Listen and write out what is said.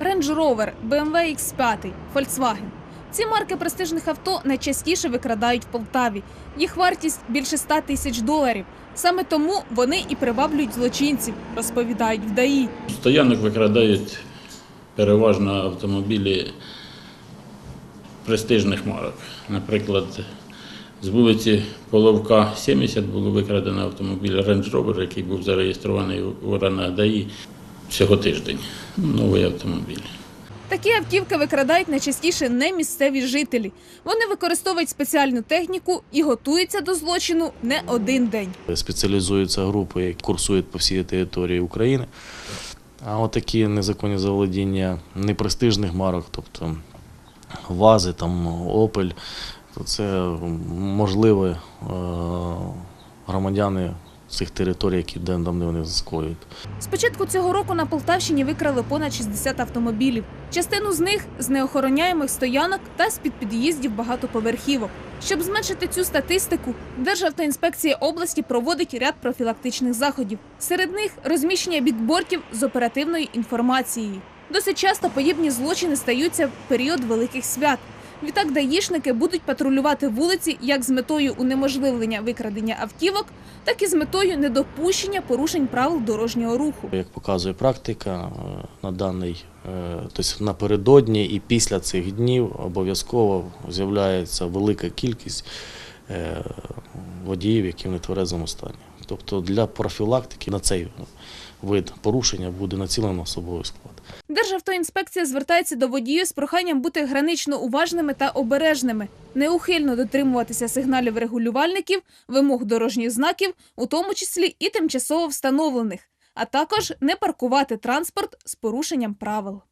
Range Rover, BMW X5, Volkswagen. Ці марки престижних авто найчастіше викрадають в Полтаві. Їх вартість більше 100 тисяч доларів. Саме тому вони і приваблюють злочинців, розповідають в ДАІ. Стоянок викрадають переважно автомобілі престижних марок. Наприклад, з вулиці Половка 70 було викрадено автомобіль Range Rover, який був зареєстрований в органах ДАІ всього тиждень. Новий автомобіль. Такі автівки викрадають найчастіше не місцеві жителі. Вони використовують спеціальну техніку і готуються до злочину не один день. Спеціалізуються групи, які курсують по всій території України. А от незаконні заволодіння непрестижних марок, тобто вази, там, Опель, то це можливо е, громадяни цих територій, які там вони скоюють. З цього року на Полтавщині викрали понад 60 автомобілів. Частину з них з неохороняємих стоянок та з-під під'їздів багатоповерхівок. Щоб зменшити цю статистику, Державтоінспекція області проводить ряд профілактичних заходів. Серед них розміщення бікбортів з оперативною інформацією. Досить часто подібні злочини стаються в період великих свят. Відтак даїшники будуть патрулювати вулиці як з метою унеможливлення викрадення автівок, так і з метою недопущення порушень правил дорожнього руху. Як показує практика, е, на даний, е, тобто напередодні і після цих днів обов'язково з'являється велика кількість е, водіїв, які в нетверезому стані. Тобто для профілактики на цей вид порушення буде націлено особовий склад. Державтоінспекція звертається до водіїв з проханням бути гранично уважними та обережними, неухильно дотримуватися сигналів регулювальників, вимог дорожніх знаків, у тому числі і тимчасово встановлених, а також не паркувати транспорт з порушенням правил.